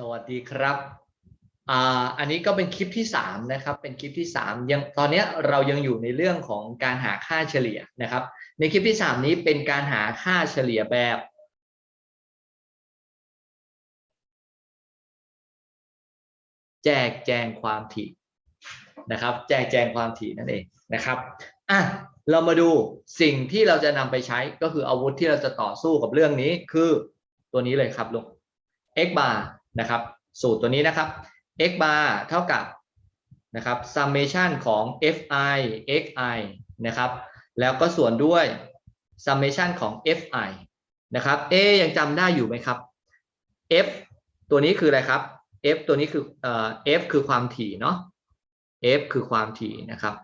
สวัสดีครับอ่าอันนี้ก็เป็นคลิปที่สามนะครับ เป็นคลิปที่สามยังตอนนี้เรายังอยู่ในเรื่องของการหาค่าเฉลี่ยนะครับ ในคลิปที่สามนี้เป็นการหาค่าเฉลี่ยแบบ แจกแจงความถี่นะครับ แจกแจงความถี่นั่นเองนะครับอะเรามาดูสิ่งที่เราจะนำไปใช้ก็คืออาวุธที่เราจะต่อสู้กับเรื่องนี้คือตัวนี้เลยครับลูก x bar นะครับ สูตรตัวนี้นะครับ x bar เท่ากับนะครับ summation ของ fi xi นะครับ แล้วก็ส่วนด้วย summation ของ fi นะครับ เอยังจำได้อยู่ไหมครับ f ตัวนี้คืออะไรครับ f ตัวนี้คือเอ่อ f คือความถี่เนาะ f คือความถี่นะครับ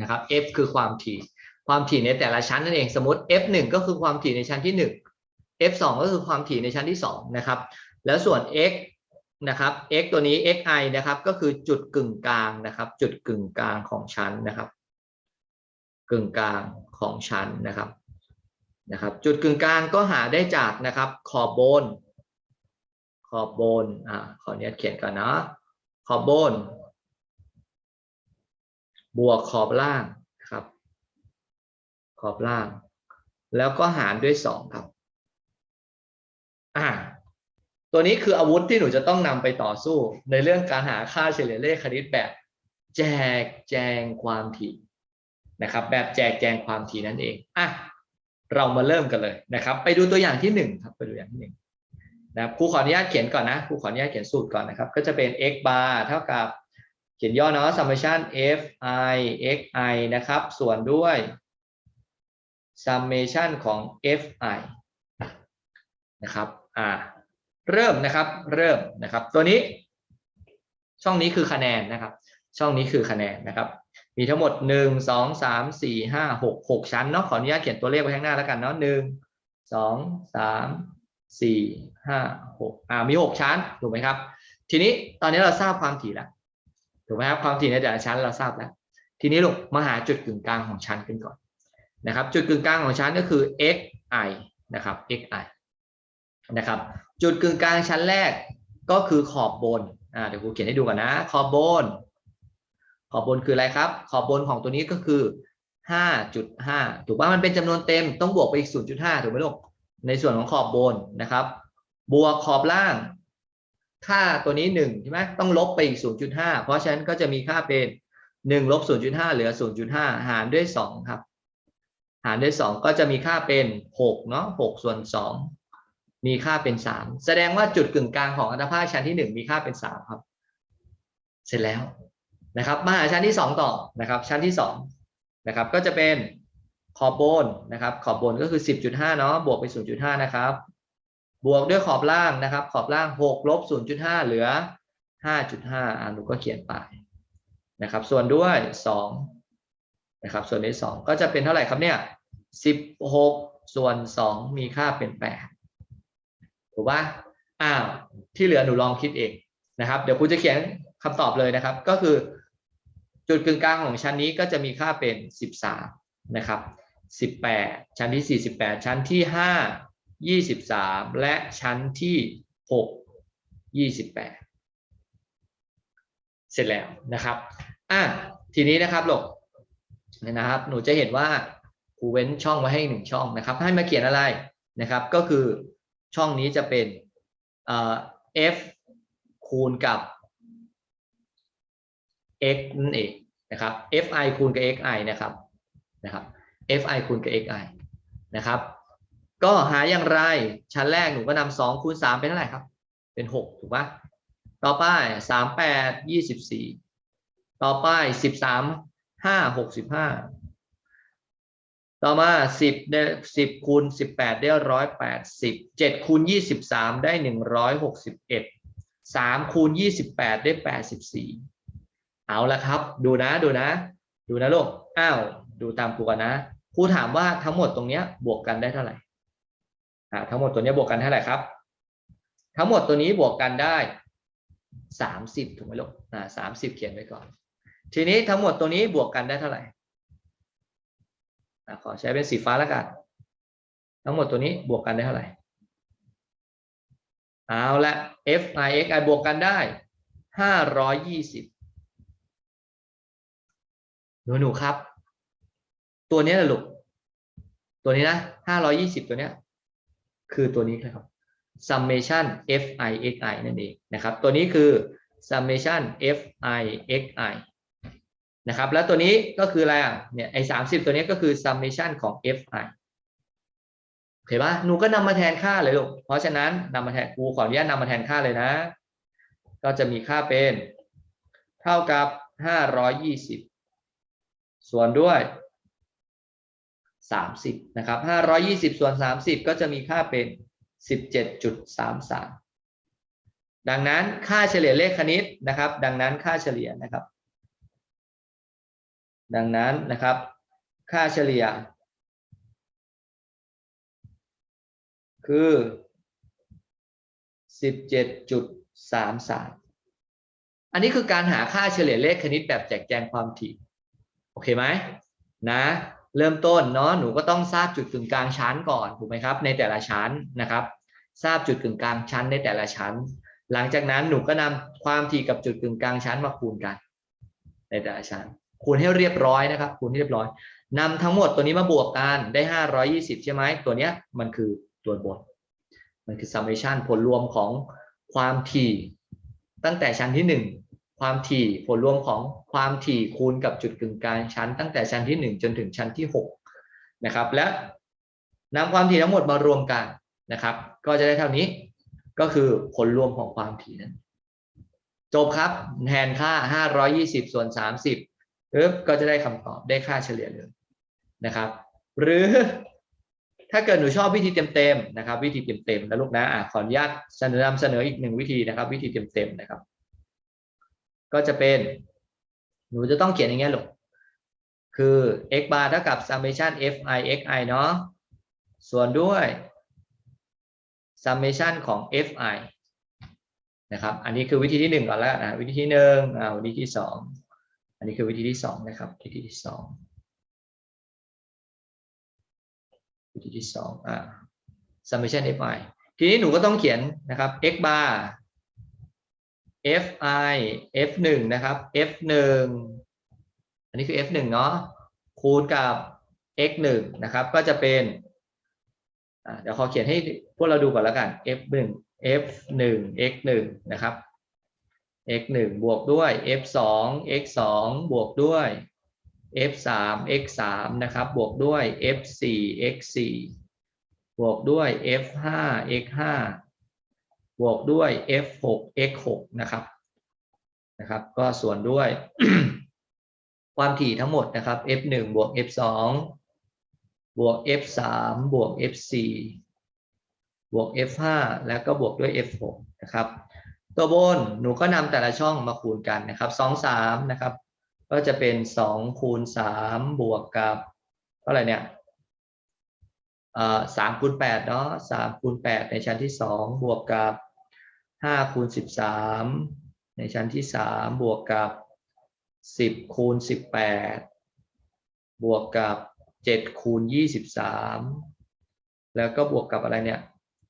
นะครับ f คือความถี่ ความถี่ในแต่ละชั้นนั่นเอง สมมติ f 1ก็คือความถี่ในชั้นที่ 1 f 2 ก็คือความถี่ในชั้นที่2นะครับ แล้วส่วน x นะครับ x ตัวนี้ xi นะครับ ก็คือจุดกึ่งกลางนะครับ จุดกึ่งกลางของชั้นนะครับ กึ่งกลางของชั้นนะครับ นะครับ จุดกึ่งกลางก็หาได้จากนะครับ ขอบบน ขอบบน อ่า ขออนุญาตเขียนก่อนนะ ขอบบน บวกขอบล่างครับ ขอบล่าง แล้วก็หารด้วยสองครับ อ่า ตัวนี้คืออาวุธที่หนูจะต้องนำไปต่อสู้ ในเรื่องการหาค่าเฉลี่ยเลขคณิตแบบ แจกแจงความถี่นะครับ แบบแจกแจงความถี่นั่นเองอะเรามาเริ่มกันเลยนะครับ ไปดูตัวอย่างที่หนึ่งครับไปดูอย่างที่หนึ่งนะครับครูขออนุญาตเขียนก่อนนะครูขออนุญาตเขียนสูตรก่อนนะครับ ก็จะเป็น x bar เท่ากับเขียนย่อเนาะ summation f i x i นะครับ ส่วนด้วย summation ของ f i นะครับ อ่าเริ่มนะครับ เริ่มนะครับ ตัวนี้ ช่องนี้คือคะแนนนะครับ ช่องนี้คือคะแนนนะครับ มีทั้งหมดหนึ่งสองสามสี่ห้าหกหกชั้นเนาะขออนุญาตเขียนตัวเลขไว้ข้างหน้าแล้วกันเนาะหนึ่งสองสามสี่ห้าหกอ่ามีหกชั้นถูกไหมครับ ทีนี้ตอนนี้เราทราบความถี่แล้วถูกไหมครับความถี่ในแต่ละชั้นเราทราบแล้ว ทีนี้ลูกมาหาจุดกึ่งกลางของชั้นกันก่อนนะครับ จุดกึ่งกลางของชั้นก็คือ xi นะครับ xi นะครับ จุดกึ่งกลางชั้นแรกก็คือขอบบนอ่าเดี๋ยวครูเขียนให้ดูกันนะ ขอบบน ขอบบนคืออะไรครับ ขอบบนของตัวนี้ก็คือ5.5ถูกป่ะมันเป็นจำนวนเต็มต้องบวกไปอีก0.5ถูกไหมลูกในส่วนของขอบบนนะครับ บวกขอบล่าง ค่าตัวนี้1ใช่ไหมต้องลบไปอีก0.5เพราะฉะนั้นก็จะมีค่าเป็น1ลบ0.5เหลือ0.5หารด้วย2ครับ หารด้วย2ก็จะมีค่าเป็น6เนาะ6ส่วน2 มีค่าเป็น3แสดงว่าจุดกึ่งกลางของอัตภาคชั้นที่1มีค่าเป็น3ครับ เสร็จแล้วนะครับมาหาชั้นที่2ต่อนะครับ ชั้นที่2นะครับ ก็จะเป็นขอบบนนะครับ ขอบบนก็คือ10.5เนาะบวกไป0.5นย์จุดห้านะครับ บวกด้วยขอบล่างนะครับ ขอบล่าง6ลบ0.5เหลือ5.5อ่าหนูก็เขียนไปนะครับ ส่วนด้วย2นะครับ ส่วนที่2ก็จะเป็นเท่าไหร่ครับเนี่ย16ส่วน2มีค่าเป็น8 ถูกปะอ้าวที่เหลือหนูลองคิดเองนะครับ เดี๋ยวครูจะเขียนคำตอบเลยนะครับ ก็คือ จุดกึ่งกลางของชั้นนี้ก็จะมีค่าเป็น 13 นะครับ 18 ชั้นที่ 48 ชั้นที่ 5 23 และชั้นที่ 6 28 เสร็จแล้วนะครับอะทีนี้นะครับลูกนะครับ หนูจะเห็นว่าครูเว้นช่องไว้ให้หนึ่งช่องนะครับ ให้มาเขียนอะไรนะครับ ก็คือ ช่องนี้จะเป็นเอ่อ f คูณกับ x นั่นเองนะครับ fi คูณกับ xi นะครับนะครับ fi คูณกับ xi นะครับ ก็หาอย่างไรชั้นแรกหนูก็นำสองคูณสามเป็นเท่าไหร่ครับ เป็นหกถูกปะต่อไปสามแปดยี่สิบสี่ต่อไปสิบสามห้าหกสิบห้า ต่อมาสิบได้สิบคูณสิบแปดได้ร้อยแปดสิบเจ็ดคูณยี่สิบสามได้หนึ่งร้อยหกสิบเอ็ดสามคูณยี่สิบแปดได้แปดสิบสี่เอาละครับ ดูนะดูนะ ดูนะลูกอ้าวดูตามครูกันนะครูถามว่าทั้งหมดตรงเนี้ยบวกกันได้เท่าไหร่อ่าทั้งหมดตัวนี้บวกกันเท่าไหร่ครับ ทั้งหมดตัวนี้บวกกันได้สามสิบถูกไหมลูกอ่าสามสิบเขียนไว้ก่อน ทีนี้ทั้งหมดตัวนี้บวกกันได้เท่าไหร่ ขอใช้เป็นสีฟ้าแล้วกัน ทั้งหมดตัวนี้บวกกันได้เท่าไหร่ เอาละ f i x i บวกกันได้ห้าร้อยยี่สิบหนูหนูๆครับ ตัวนี้แหละลูก ตัวนี้นะห้าร้อยี่สิบตัวเนี้ย คือตัวนี้ครับ summation f i x i นั่นเองนะครับ ตัวนี้คือ summation f i x i นะครับ แล้วตัวนี้ก็คืออะไรอะเนี่ยไอ้สามสิบตัวนี้ก็คือ summation ของ f i โอเคปะหนูก็นำมาแทนค่าเลยลูกเพราะฉะนั้นนำมาแทนครูขออนุญาตนำมาแทนค่าเลยนะ ก็จะมีค่าเป็น เท่ากับห้าร้อยยี่สิบส่วนด้วยสามสิบนะครับห้าร้อยี่สิบส่วนสามสิบก็จะมีค่าเป็นสิบเจ็ดจุดสามสามดังนั้นค่าเฉลี่ยเลขคณิตนะครับ ดังนั้นค่าเฉลี่ยนะครับ ดังนั้นนะครับ ค่าเฉลี่ย คือสิบเจ็ดจุดสามสามอันนี้คือการหาค่าเฉลี่ยเลขคณิตแบบแจกแจงความถี่ โอเคไหมนะ เริ่มต้นเนาะหนูก็ต้องทราบจุดกึ่งกลางชั้นก่อนถูกไหมครับ ในแต่ละชั้นนะครับ ทราบจุดกึ่งกลางชั้นในแต่ละชั้น หลังจากนั้นหนูก็นำความถี่กับจุดกึ่งกลางชั้นมาคูณกัน ในแต่ละชั้น คูณให้เรียบร้อยนะครับ คูณให้เรียบร้อยนำทั้งหมดตัวนี้มาบวกกันได้ 520 ใช่ไหมตัวเนี้ยมันคือตัวบนมันคือ summation ผลรวมของความถี่ตั้งแต่ชั้นที่หนึ่งความถี่ผลรวมของความถี่คูณกับจุดกึ่งกลางชั้น ตั้งแต่ชั้นที่หนึ่งจนถึงชั้นที่หกนะครับและนำความถี่ทั้งหมดมารวมกันนะครับ ก็จะได้เท่านี้ก็คือผลรวมของความถี่นั้น จบครับแทนค่า 520 ส่วน 30 ปึ๊บก็จะได้คำตอบได้ค่าเฉลี่ยเลยนะครับ หรือถ้าเกิดหนูชอบวิธีเต็มๆนะครับ วิธีเต็มๆนะลูกนะอะขออนุญาตเสนอนำเสนออีกหนึ่งวิธีนะครับ วิธีเต็มๆนะครับ ก็จะเป็น หนูจะต้องเขียนอย่างเงี้ยลูกคือ x bar เท่ากับ summation f i x i เนาะส่วนด้วย summation ของ f i นะครับ อันนี้คือวิธีที่หนึ่งก่อนแล้วนะ วิธีที่หนึ่งอ่าวิธีที่สอง อันนี้คือวิธีที่สองนะครับ วิธีที่สองวิธีที่สองอ่า summation fi ทีนี้หนูก็ต้องเขียนนะครับ x bar fi f หนึ่งนะครับ f หนึ่งอันนี้คือ f หนึ่งเนาะคูณกับ x หนึ่งนะครับ ก็จะเป็นเดี๋ยวขอเขียนให้พวกเราดูก่อนแล้วกัน f หนึ่ง f หนึ่ง x หนึ่งนะครับ x หนึ่งบวกด้วย f สอง x สองบวกด้วย f สาม x สามนะครับ บวกด้วย f สี่ x สี่บวกด้วย f ห้า x ห้าบวกด้วย f หก x หกนะครับนะครับ ก็ส่วนด้วย ความถี่ทั้งหมดนะครับ f หนึ่งบวก f สองบวก f สามบวก f สี่บวก f ห้าแล้วก็บวกด้วย f หกนะครับ ตัวบนหนูก็นำแต่ละช่องมาคูณกันนะครับสองสามนะครับ ก็จะเป็นสองคูณสามบวกกับเท่าไหร่เนี่ยเอ่อสามคูณแปดเนาะสามคูณแปดในชั้นที่สองบวกกับห้าคูณสิบสามในชั้นที่สามบวกกับสิบคูณสิบแปดบวกกับเจ็ดคูณยี่สิบสามแล้วก็บวกกับอะไรเนี่ย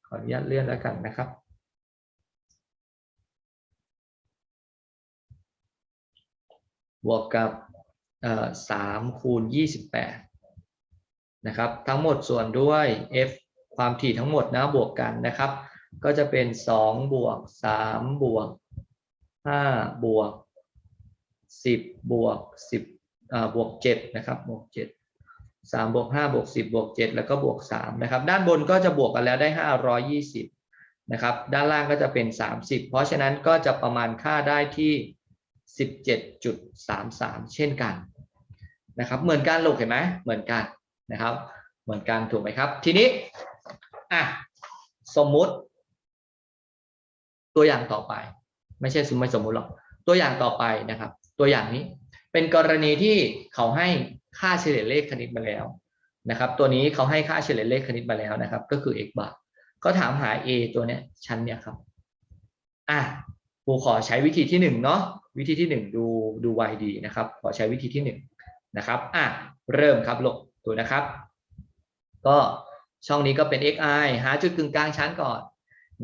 ขออนุญาตเลื่อนแล้วกันนะครับ บวกกับสามคูณยี่สิบแปดนะครับ ทั้งหมดส่วนด้วย f ความถี่ทั้งหมดนะบวกกันนะครับ ก็จะเป็นสองบวกสามบวกห้าบวกสิบบวกสิบบวกเจ็ดนะครับบวกเจ็ดสามบวกห้าบวกสิบบวกเจ็ดแล้วก็บวกสามนะครับ ด้านบนก็จะบวกกันแล้วได้ห้าร้อยี่สิบนะครับ ด้านล่างก็จะเป็นสามสิบเพราะฉะนั้นก็จะประมาณค่าได้ที่ 17.33 เช่นกันนะครับ เหมือนกันลูกเห็นไหมเหมือนกันนะครับ เหมือนกันถูกไหมครับ ทีนี้อะสมมุติ ตัวอย่างต่อไป ไม่ใช่สมมติสมมุติหรอกตัวอย่างต่อไปนะครับ ตัวอย่างนี้เป็นกรณีที่เขาให้ค่าเฉลี่ยเลขคณิตมาแล้วนะครับ ตัวนี้เขาให้ค่าเฉลี่ยเลขคณิตมาแล้วนะครับ ก็คือ x bar ก็ถามหา a ตัวเนี้ยชั้นเนี้ยครับอะ ครูขอใช้วิธีที่หนึ่งเนาะวิธีที่หนึ่งดูดูไวดีนะครับ ขอใช้วิธีที่หนึ่งนะครับอะเริ่มครับลงตัวนะครับ ก็ช่องนี้ก็เป็น xi หาจุดกึ่งกลางชั้นก่อน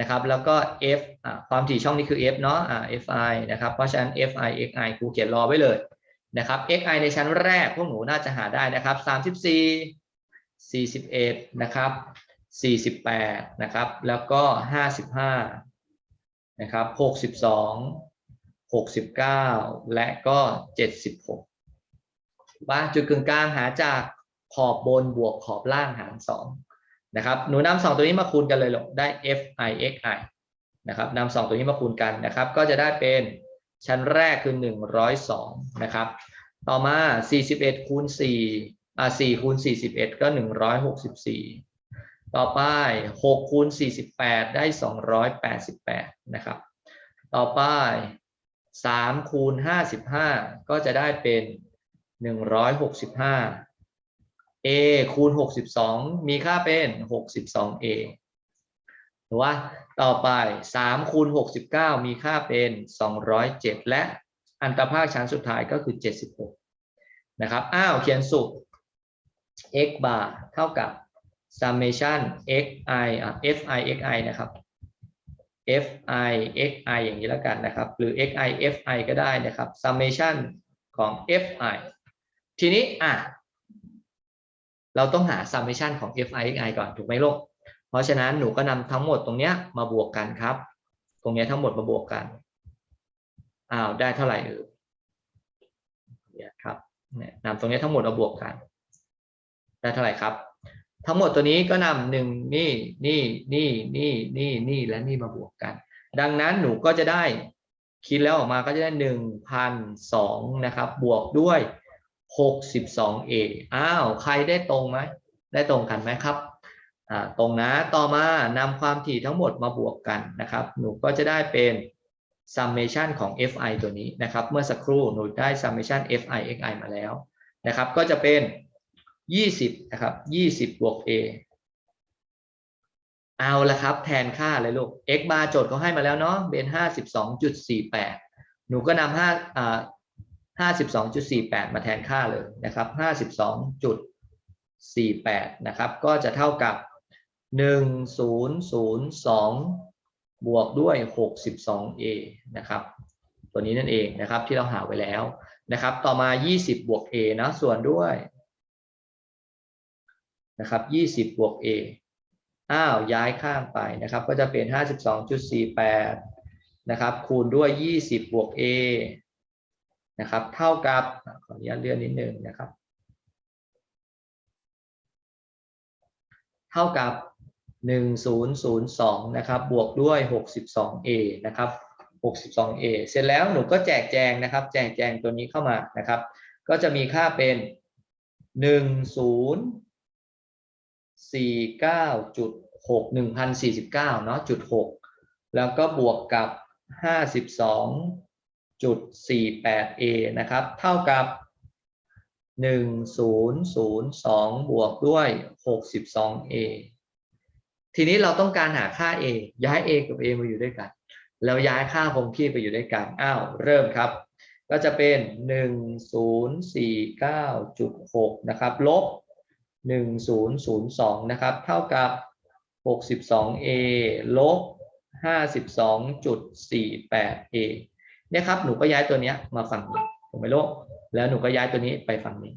นะครับ แล้วก็ f อ่าความถี่ช่องนี้คือ f เนาะอ่า fi นะครับ เพราะฉะนั้น fi xi ครูเขียนรอไว้เลยนะครับ xi ในชั้นแรกพวกหนูน่าจะหาได้นะครับ34 41นะครับ48นะครับ แล้วก็ 55 นะครับ62 69และก็76ว่าจุดกึ่งกลางหาจากขอบบนบวกขอบล่างหาร2นะครับหนูนำสองตัวนี้มาคูณกันเลยหรอกได้ fi xi นะครับนำสองตัวนี้มาคูณกันนะครับ ก็จะได้เป็นชั้นแรกคือ 102 นะครับ ต่อมา 41คูณ4อ่า4คูณ41 ก็ 164 ต่อไป6คูณ48 ได้ 288 นะครับ ต่อไป3คูณ55 ก็จะได้เป็น 165 a คูณ 62 มีค่าเป็น 62a หรือว่าต่อไป3คูณ69 มีค่าเป็น 207 และอันตรภาคชั้นสุดท้ายก็คือ 76 นะครับ อ้าว เขียนสูตร x bar เท่ากับ summation xi อะ fi xi นะครับ fi xi อย่างนี้แล้วกันนะครับ หรือ xi fi ก็ได้นะครับ summation ของ fi ทีนี้อะเราต้องหา summation ของ fi xi ก่อนถูกไหมลูกเพราะฉะนั้นหนูก็นำทั้งหมดตรงเนี้ยมาบวกกันครับ ตรงเนี้ยทั้งหมดมาบวกกันอ้าวได้เท่าไหร่เออเนี่ยครับเนี่ยนำตรงเนี้ยทั้งหมดมาบวกกัน ได้เท่าไหร่ครับ ทั้งหมดตัวนี้ก็นำหนึ่งนี่นี่นี่นี่นี่นี่และนี่มาบวกกัน ดังนั้นหนูก็จะได้คิดแล้วออกมาก็จะได้หนึ่งพันสองนะครับบวกด้วยหกสิบสองเออ้าวใครได้ตรงไหมได้ตรงกันไหมครับอ่าตรงนะต่อมานำความถี่ทั้งหมดมาบวกกันนะครับ หนูก็จะได้เป็น summation ของ fi ตัวนี้นะครับ เมื่อสักครู่หนูได้ summation fi xi มาแล้วนะครับ ก็จะเป็น 20นะครับ20บวก a เอาละครับ แทนค่าเลยลูก x bar โจทย์เขาให้มาแล้วเนาะเป็น52.48หนูก็นำ5อ่า52.48มาแทนค่าเลยนะครับ52.48นะครับ ก็จะเท่ากับ1002บวกด้วย 62a นะครับ ตัวนี้นั่นเองนะครับที่เราหาไว้แล้วนะครับ ต่อมา20บวก a นะส่วนด้วย นะครับ20บวก a อ้าวย้ายข้างไปนะครับ ก็จะเป็น 52.48นะครับคูณด้วย 20 บวก a นะครับ เท่ากับขออนุญาตเลื่อนนิดนึงนะครับ เท่ากับ 1002นะครับบวกด้วย 62a นะครับ 62a เสร็จแล้วหนูก็แจกแจงนะครับ แจกแจงตัวนี้เข้ามานะครับ ก็จะมีค่าเป็น 10 สี่เก้าจุดหกหนึ่งพันสี่สิบเก้าเนาะจุดหกแล้วก็บวกกับห้าสิบสองจุดสี่แปดเอนะครับ เท่ากับหนึ่งศูนย์ศูนย์สองบวกด้วยหกสิบสองเอทีนี้เราต้องการหาค่า a ย้าย a กับ a มาอยู่ด้วยกัน แล้วย้ายค่าคงที่ไปอยู่ด้วยกัน อ้าว เริ่มครับ ก็จะเป็นหนึ่งศูนย์สี่เก้าจุดหกนะครับ ลบ 1002 นะครับ เท่ากับ 62a ลบ 52.48a เนี่ยครับ หนูก็ย้ายตัวเนี้ยมาฝั่งนี้ถูกไหมลูกแล้วหนูก็ย้ายตัวนี้ไปฝั่งนี้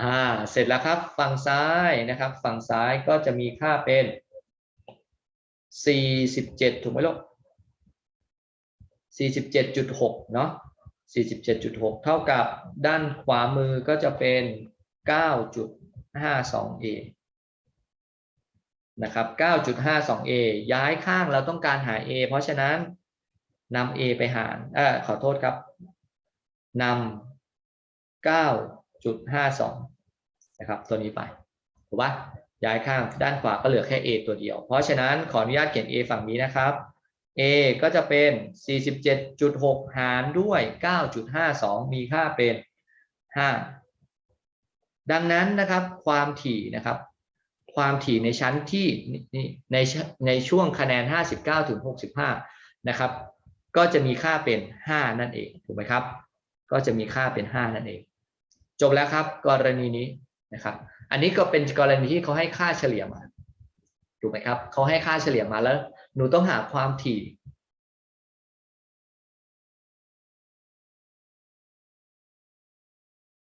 อ่า เสร็จแล้วครับ ฝั่งซ้ายนะครับ ฝั่งซ้ายก็จะมีค่าเป็น 47 ถูกไหมลูก47.6 เนาะ47.6 เท่ากับด้านขวามือก็จะเป็น 9. 9.52a นะครับ 9.52a ย้ายข้างเราต้องการหา a เพราะฉะนั้นนำ a ไปหารเออขอโทษครับนำ 9.52 นะครับ ตัวนี้ไป ถูกปะย้ายข้างด้านขวาก็เหลือแค่ a ตัวเดียว เพราะฉะนั้นขออนุญาตเขียน a ฝั่งนี้นะครับ a ก็จะเป็น 47.6 หารด้วย 9.52 มีค่าเป็น 5 ดังนั้นนะครับความถี่นะครับ ความถี่ในชั้นที่ในในช่วงคะแนน 59ถึง65 นะครับ ก็จะมีค่าเป็น 5 นั่นเองถูกไหมครับ ก็จะมีค่าเป็น 5 นั่นเอง จบแล้วครับกรณีนี้นะครับ อันนี้ก็เป็นกรณีที่เขาให้ค่าเฉลี่ยมาถูกไหมครับเขาให้ค่าเฉลี่ยมาแล้ว หนูต้องหาความถี่